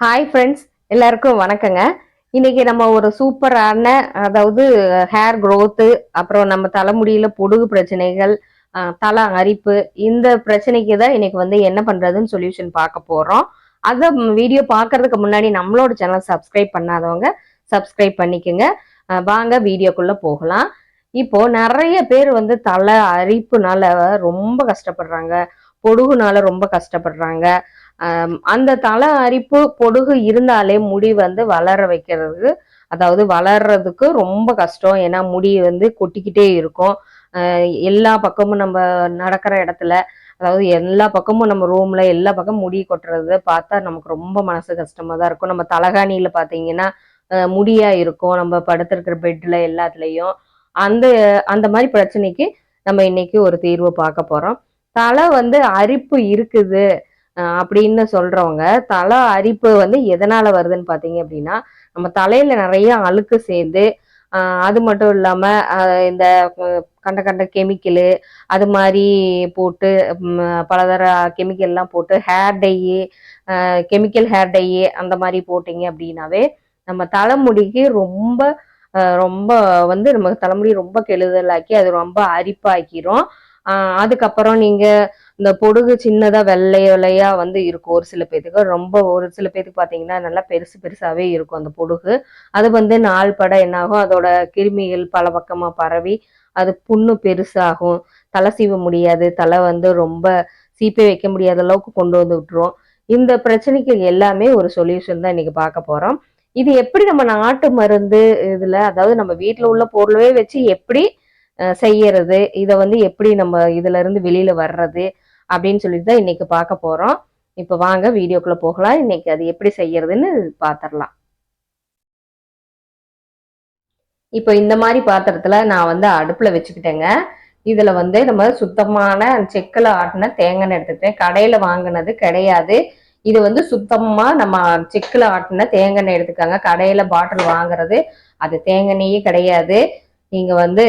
Hi friends எல்லாருக்கும் வணக்கங்க. இன்னைக்கு நம்ம ஒரு சூப்பரான அதாவது ஹேர் க்ரோத்து அப்புறம் நம்ம தலைமுடியில பொடுகு பிரச்சனைகள் தலை அரிப்பு இந்த பிரச்சனைக்கு தான் இன்னைக்கு வந்து என்ன பண்றதுன்னு சொல்யூஷன் பார்க்க போறோம். அதை வீடியோ பார்க்கறதுக்கு முன்னாடி நம்மளோட சேனல் சப்ஸ்கிரைப் பண்ணாதவங்க சப்ஸ்கிரைப் பண்ணிக்கோங்க. வாங்க வீடியோக்குள்ள போகலாம். இப்போ நிறைய பேர் வந்து தலை அரிப்புனால ரொம்ப கஷ்டப்படுறாங்க. பொடுகுனால ரொம்ப கஷ்டப்படுறாங்க. அந்த தலை அரிப்பு பொடுகு இருந்தாலே முடி வந்து வளர வைக்கிறது. அதாவது வளர்றதுக்கு ரொம்ப கஷ்டம். ஏன்னா முடி வந்து கொட்டிக்கிட்டே இருக்கும். எல்லா பக்கமும் நம்ம நடக்கிற இடத்துல அதாவது எல்லா பக்கமும் நம்ம ரூம்ல எல்லா பக்கமும் முடி கொட்டுறது பார்த்தா நமக்கு ரொம்ப மனசு கஷ்டமா தான் இருக்கும். நம்ம தலகாணியில பாத்தீங்கன்னா முடியா இருக்கும். நம்ம படுத்திருக்கிற பெட்ல எல்லாத்துலேயும். அந்த அந்த மாதிரி பிரச்சனைக்கு நம்ம இன்னைக்கு ஒரு தீர்வு பார்க்க போறோம். தலை வந்து அரிப்பு இருக்குது. அப்படின்னு சொல்றவங்க தலை அரிப்பு வந்து எதனால வருதுன்னு பாத்தீங்க அப்படின்னா நம்ம தலையில நிறைய அழுக்கு சேர்ந்து அது மட்டும் இல்லாம இந்த கண்ட கண்ட கெமிக்கலு அது மாதிரி போட்டு பலதர கெமிக்கல் எல்லாம் போட்டு hair dye chemical hair dye அந்த மாதிரி போட்டீங்க அப்படின்னாவே நம்ம தலைமுடிக்கு ரொம்ப ரொம்ப வந்து நம்ம தலைமுடி ரொம்ப கெழுதலாக்கி அது ரொம்ப அரிப்பாக்கிரும். அதுக்கப்புறம் நீங்கள் இந்த பொடுகு சின்னதா வெள்ளை வெள்ளையா வந்து இருக்கும். ஒரு சில பேத்துக்கு ரொம்ப ஒரு சில பேத்துக்கு பாத்தீங்கன்னா நல்லா பெருசு பெருசாவே இருக்கும் அந்த பொடுகு. அது வந்து நாள் பட என்னாகும் அதோட கிருமிகள் பல பக்கமா பரவி அது புண்ணு பெருசாகும். தலை சீவ முடியாது. தலை வந்து ரொம்ப சீப்பே வைக்க முடியாத அளவுக்கு கொண்டு வந்து விட்டுரும். இந்த பிரச்சனைக்கு எல்லாமே ஒரு சொல்யூஷன் தான் இன்னைக்கு பார்க்க போறோம். இது எப்படி நம்ம நாட்டு மருந்து இதுல அதாவது நம்ம வீட்டில் உள்ள பொருளவே வச்சு எப்படி செய்யறது? இதை வந்து எப்படி நம்ம இதுல இருந்து வெளியில வர்றது? அப்படின்னு சொல்லிட்டு தான் இன்னைக்கு பார்க்க போறோம். இப்போ வாங்க வீடியோக்குள்ள போகலாம். இன்னைக்கு அது எப்படி செய்யறதுன்னு பார்த்துடலாம் இப்போ இந்த மாதிரி பாத்திரத்துல நான் வந்து அடுப்புல வச்சுக்கிட்டேங்க. இதுல வந்து நம்ம சுத்தமான செக்கில் ஆட்டின தேங்காய் எடுத்துக்கிட்டேன். கடையில வாங்கினது கிடையாது. இது வந்து சுத்தமா நம்ம செக்கில் ஆட்டின தேங்காய் எண்ணெய் எடுத்துக்காங்க. கடையில பாட்டில் வாங்குறது அது தேங்காய் எண்ணெயே கிடையாது. நீங்க வந்து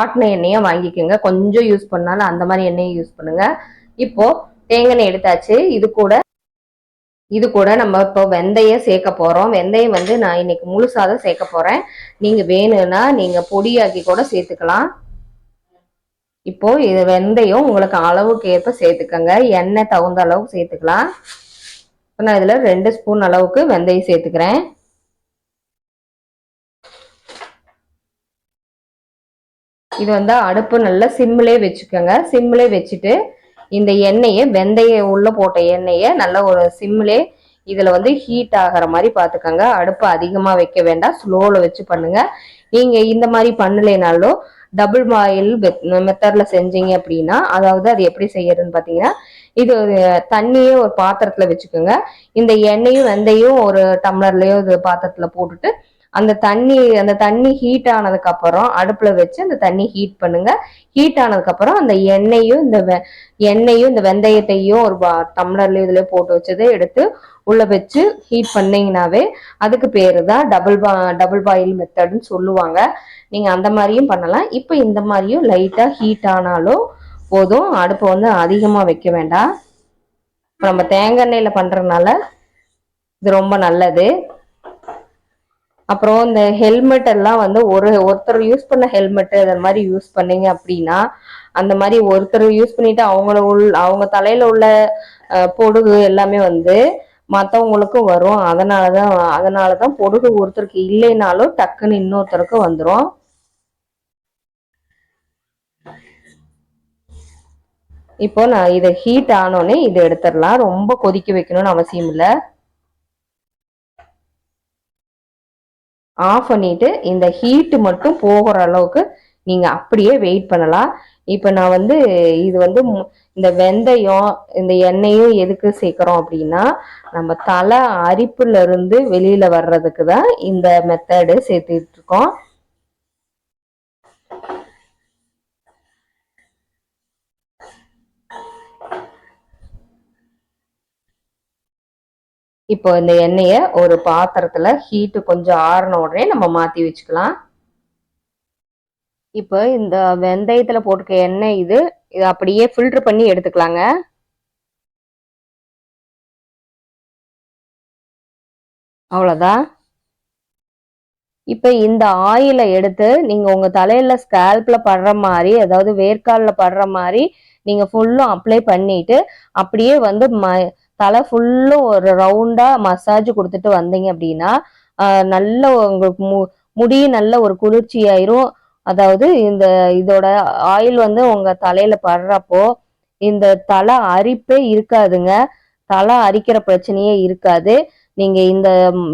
ஆட்டின எண்ணெயை வாங்கிக்கோங்க. கொஞ்சம் யூஸ் பண்ணாலும் அந்த மாதிரி எண்ணெயை யூஸ் பண்ணுங்க. இப்போ தேங்காய் எடுத்தாச்சு. இது கூட இது கூட நம்ம இப்போ வெந்தயம் சேர்க்க போறோம். வெந்தயம் வந்து நான் இன்னைக்கு முழுசாதான் சேர்க்க போறேன். நீங்க வேணும்னா நீங்க பொடியாக்கி கூட சேர்த்துக்கலாம். இப்போ இது வெந்தயம் உங்களுக்கு அளவுக்கு ஏற்ப சேர்த்துக்கோங்க. எண்ணெய் தகுந்த அளவுக்கு சேர்த்துக்கலாம். இப்போ நான் இதில் ரெண்டு ஸ்பூன் அளவுக்கு வெந்தயம் சேர்த்துக்கிறேன். இது வந்து அடுப்பு நல்லா சிம்மிலே வச்சுக்கோங்க. சிம்மிலே வச்சுட்டு இந்த எண்ணெயை வெந்தயம் உள்ள போட்ட எண்ணெயை நல்லா ஒரு சிம்மிலே இதில் வந்து ஹீட் ஆகிற மாதிரி பார்த்துக்கோங்க. அடுப்பு அதிகமாக வைக்க வேண்டாம். ஸ்லோவில் வச்சு பண்ணுங்கள் நீங்கள் இந்த மாதிரி பண்ணலைனாலும் டபுள் பாயில் மெத்தடில் செஞ்சீங்க அப்படின்னா அதாவது அது எப்படி செய்யறதுன்னு பார்த்தீங்கன்னா இது ஒரு தண்ணியே ஒரு பாத்திரத்தில் வச்சுக்கோங்க. இந்த எண்ணெயும் வெந்தையும் ஒரு டம்ளர்லேயோ இது பாத்திரத்தில் போட்டுட்டு அந்த தண்ணி அந்த தண்ணி ஹீட் ஆனதுக்கு அப்புறம் அடுப்புல வச்சு அந்த தண்ணி ஹீட் பண்ணுங்க. ஹீட் ஆனதுக்கு அப்புறம் அந்த எண்ணெயும் இந்த வெ- எண்ணெயும் இந்த வெந்தயத்தையும் ஒரு டம்ளர்ல இதுல போட்டு வச்சதை எடுத்து உள்ள வச்சு ஹீட் பண்ணீங்கனாவே அதுக்கு பேரு தான் டபுள் பா டபுள் பாயில் மெத்தட்னு சொல்லுவாங்க. நீங்க அந்த மாதிரியும் பண்ணலாம். இப்போ இந்த மாதிரியும் லைட்டா ஹீட் ஆனாலும் போதும். அடுப்பை வந்து அதிகமா வைக்க வேண்டாம். நம்ம தேங்காய் எண்ணெயில பண்றதுனால இது ரொம்ப நல்லது. அப்புறம் இந்த ஹெல்மெட் எல்லாம் வந்து ஒரு ஒருத்தர் யூஸ் பண்ண ஹெல்மெட் அது மாதிரி யூஸ் பண்ணீங்க அப்படின்னா அந்த மாதிரி ஒருத்தர் யூஸ் பண்ணிட்டு அவங்கள உள் அவங்க தலையில உள்ள பொடுகு எல்லாமே வந்து மற்றவங்களுக்கும் வரும். அதனால தான் அதனால தான் பொடுகு ஒருத்தருக்கு இல்லைனாலும் டக்குன்னு இன்னொருத்தருக்கு வந்துடும் இப்போ நான் இதை ஹீட் ஆனோடனே இதை எடுத்துடலாம். ரொம்ப கொதிக்க வைக்கணும்னு அவசியம் இல்லை. ஆஃப் பண்ணிட்டு இந்த ஹீட்டு மட்டும் போகிற அளவுக்கு நீங்கள் அப்படியே வெயிட் பண்ணலாம். இப்போ நான் வந்து இது வந்து மு- இந்த வெந்தயம் இந்த எண்ணெயும் எதுக்கு சேர்க்குறோம் அப்படின்னா நம்ம தலை அரிப்புலேருந்து வெளியில் வர்றதுக்கு தான் இந்த மெத்தடு சேர்த்துட்டு இப்போ இந்த எண்ணெயை ஒரு பாத்திரத்துல ஹீட்டு கொஞ்சம் ஆறின உடனே நம்ம மாத்தி வச்சுக்கலாம். இப்போ இந்த வெந்தயத்துல போட்டுக்க எண்ணெய் இது இது அப்படியே ஃபில்டர் பண்ணி எடுத்துக்கலாங்க. அவ்வளோதான் இப்போ இந்த ஆயிலை எடுத்து நீங்கள் உங்கள் தலையில் ஸ்கேல்பில் படுற மாதிரி அதாவது வேர்க்காலில் படுற மாதிரி நீங்கள் ஃபுல்லும் அப்ளை பண்ணிட்டு அப்படியே வந்து ம தலை ஃபுல்லும் ஒரு ரவுண்டாக மசாஜ் கொடுத்துட்டு வந்தீங்க அப்படின்னா நல்ல உங்களுக்கு மு முடி நல்ல ஒரு குளிர்ச்சி ஆயிரும் அதாவது இந்த இதோட ஆயில் வந்து உங்கள் தலையில் படுறப்போ இந்த தலை அரிப்பே இருக்காதுங்க. தலை அரிக்கிற பிரச்சனையே இருக்காது. நீங்க இந்த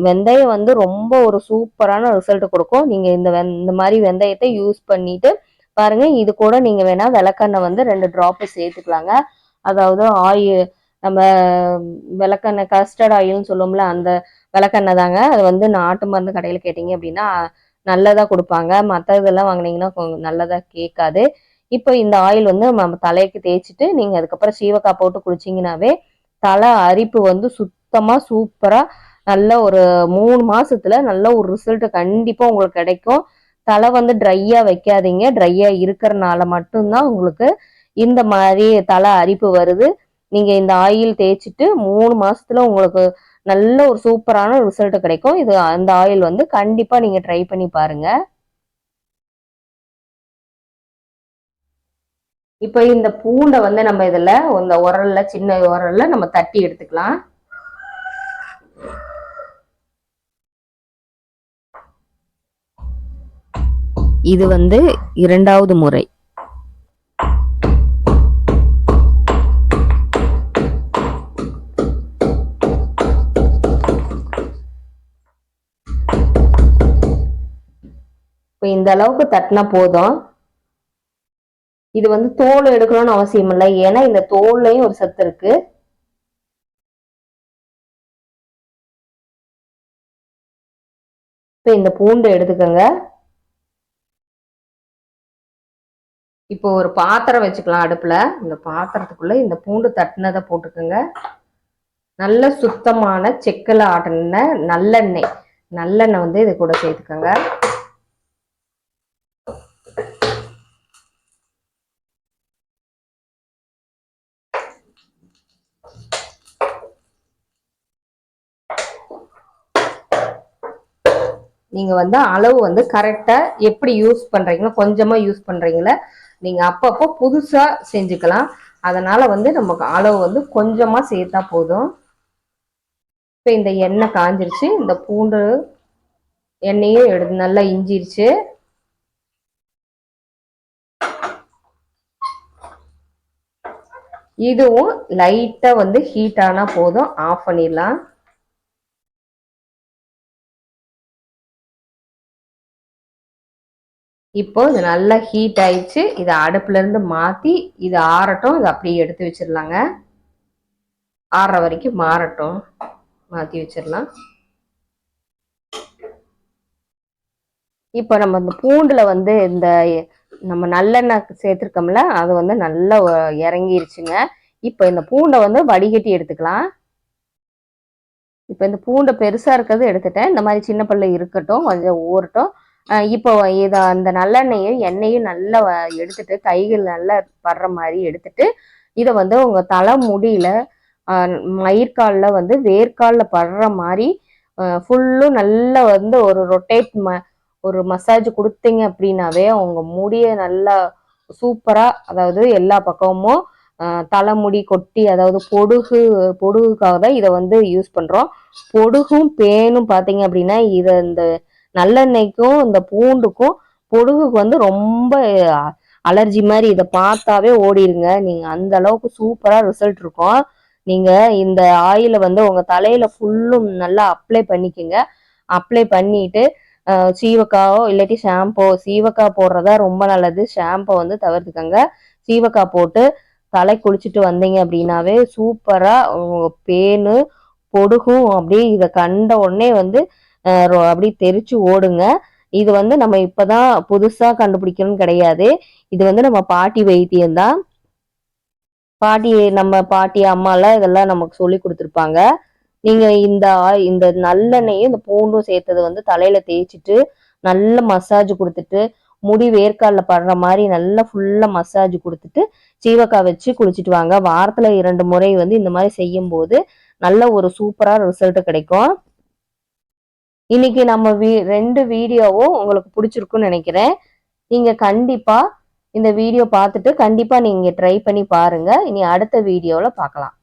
வெந்தயம் வந்து ரொம்ப ஒரு சூப்பரான ரிசல்ட் கொடுக்கும். நீங்க இந்த இந்த மாதிரி வெந்தயத்தை யூஸ் பண்ணிட்டு பாருங்க. இது கூட நீங்க வேணா விளக்கெண்ணெய் வந்து ரெண்டு ட்ராப்பு சேர்த்துக்கலாங்க. அதாவது ஆயில் நம்ம விளக்கெண்ணெய் கஸ்டர்ட் ஆயில்னு சொல்லுவோம்ல அந்த விளக்கெண்ணெய் தாங்க. அது வந்து நாட்டு மருந்து கடையில் கேட்டிங்க அப்படின்னா நல்லதாக கொடுப்பாங்க. மற்ற இதெல்லாம் வாங்கினீங்கன்னா நல்லதாக கேட்காது. இப்போ இந்த ஆயில் வந்து நம்ம தலைக்கு தேய்ச்சிட்டு நீங்கள் அதுக்கப்புறம் சீவக்காய் போட்டு குளிச்சிங்கனாவே தலை அரிப்பு வந்து சுத்தமாக சூப்பராக நல்ல ஒரு மூணு மாசத்துல நல்ல ஒரு ரிசல்ட் கண்டிப்பாக உங்களுக்கு கிடைக்கும். தலை வந்து ட்ரையாக வைக்காதீங்க. ட்ரையாக இருக்கிறனால மட்டும்தான் உங்களுக்கு இந்த மாதிரி தலை அரிப்பு வருது. நீங்கள் இந்த ஆயில் தேய்ச்சிட்டு மூணு மாதத்தில் உங்களுக்கு நல்ல ஒரு சூப்பரான ரிசல்ட் கிடைக்கும். இது அந்த ஆயில் வந்து கண்டிப்பாக நீங்கள் ட்ரை பண்ணி பாருங்கள் இப்போ இந்த பூண்டை வந்து நம்ம இதில் இந்த உரல்ல சின்ன உரல்ல நம்ம தட்டி எடுத்துக்கலாம். இது வந்து இரண்டாவது முறை. இப்போ இந்த அளவுக்கு தட்டினா போதும். இது வந்து தோல் எடுக்கணும்னு அவசியம் இல்லை. ஏன்னா இந்த தோல்லையும் ஒரு சத்து இருக்கு. இப்போ இந்த பூண்டு எடுத்துக்கோங்க. இப்போ ஒரு பாத்திரம் வச்சுக்கலாம் அடுப்பில். இந்த பாத்திரத்துக்குள்ளே இந்த பூண்டு தட்டினதை போட்டுக்கோங்க. நல்ல சுத்தமான செக்கில் ஆட்டின நல்லெண்ணெய். நல்லெண்ணெய் வந்து இது கூட சேர்த்துக்கோங்க. நீங்கள் வந்து அளவு வந்து கரெக்டாக எப்படி யூஸ் பண்ணுறீங்களோ கொஞ்சமாக யூஸ் பண்ணுறீங்களா நீங்கள் அப்பப்போ புதுசாக செஞ்சுக்கலாம். அதனால் வந்து நமக்கு அளவு வந்து கொஞ்சமாக சேர்த்தா போதும். இப்போ இந்த எண்ணெய் காஞ்சிருச்சு இந்த பூண்டு எண்ணெயும் எடுத்து நல்லா இஞ்சிருச்சு. இதுவும் லைட்டாக வந்து ஹீட் ஆனால் போதும் ஆஃப் பண்ணிடலாம். இப்போ இது நல்லா ஹீட் ஆயிடுச்சு. இதை அடுப்புலேருந்து மாற்றி இது ஆறட்டும். இதை அப்படியே எடுத்து வச்சிடலாங்க. ஆறுற வரைக்கும் மாறட்டும். மாற்றி வச்சிடலாம். இப்போ நம்ம இந்த பூண்டில் வந்து இந்த நம்ம நல்லெண்ணெய் சேர்த்துருக்கோம்ல அது வந்து நல்லா இறங்கிருச்சுங்க. இப்போ இந்த பூண்டை வந்து வடிகட்டி எடுத்துக்கலாம். இப்போ இந்த பூண்டை பெருசாக இருக்கிறது எடுத்துட்டேன். இந்த மாதிரி சின்ன பிள்ளை இருக்கட்டும் கொஞ்சம் ஊறட்டும். இப்போ இதை அந்த நல்லெண்ணெயும் எண்ணெயும் நல்லா எடுத்துட்டு கைகள் நல்லா படுற மாதிரி எடுத்துட்டு இதை வந்து உங்கள் தலை முடியில மயிர்காலில் வந்து வேர்க்காலில் படுற மாதிரி ஃபுல்லும் நல்லா வந்து ஒரு ரொட்டேட் ம ஒரு மசாஜ் கொடுத்தீங்க அப்படின்னாவே அவங்க முடியை நல்லா சூப்பராக அதாவது எல்லா பக்கமும் தலைமுடி கொட்டி அதாவது பொடுகு பொடுகுக்காக தான் இதை வந்து யூஸ் பண்ணுறோம் பொடுகும் பேனும் பார்த்தீங்க அப்படின்னா இதை இந்த நல்லெண்ணெய்க்கும் இந்த பூண்டுக்கும் பொடுகுக்கு வந்து ரொம்ப அலர்ஜி மாதிரி இதை பார்த்தாவே ஓடிடுங்க நீங்க அந்த அளவுக்கு சூப்பரா ரிசல்ட் இருக்கும். நீங்க இந்த ஆயில வந்து உங்க தலையில ஃபுல்லும் நல்லா அப்ளை பண்ணிக்கோங்க. அப்ளை பண்ணிட்டு சீவக்காவோ இல்லாட்டி ஷாம்போ சீவக்காய் போடுறதா ரொம்ப நல்லது. ஷாம்போ வந்து தவிர்த்துக்கோங்க. சீவக்காய் போட்டு தலை குளிச்சுட்டு வந்தீங்க அப்படின்னாவே சூப்பரா பேனு பொடுகும் அப்படியே இதை கண்ட உடனே வந்து அப்படி தெரிச்சு ஓடுங்க. இது வந்து நம்ம இப்பதான் புதுசா கண்டுபிடிக்கணும்னு கிடையாது. இது வந்து நம்ம பாட்டி வைத்தியம் தான். பாட்டி நம்ம பாட்டி அம்மாலாம் இதெல்லாம் நமக்கு சொல்லி கொடுத்துருப்பாங்க. நீங்க இந்த இந்த நல்லெண்ணெயும் இந்த பூண்டும் சேர்த்தது வந்து தலையில தேய்ச்சிட்டு நல்ல மசாஜ் கொடுத்துட்டு முடி வேர்க்காலில் படுற மாதிரி நல்லா ஃபுல்லா மசாஜ் கொடுத்துட்டு சீவக்காய் வச்சு குளிச்சுட்டு வாங்க. வாரத்துல இரண்டு முறை வந்து இந்த மாதிரி செய்யும் போது நல்ல ஒரு சூப்பரா ரிசல்ட் கிடைக்கும். இன்னைக்கு நம்ம வீ ரெண்டு வீடியோவும் உங்களுக்கு பிடிச்சிருக்குன்னு நினைக்கிறேன். நீங்கள் கண்டிப்பாக இந்த வீடியோ பார்த்துட்டு கண்டிப்பாக நீங்கள் ட்ரை பண்ணி பாருங்க. இனி அடுத்த வீடியோவில் பார்க்கலாம்.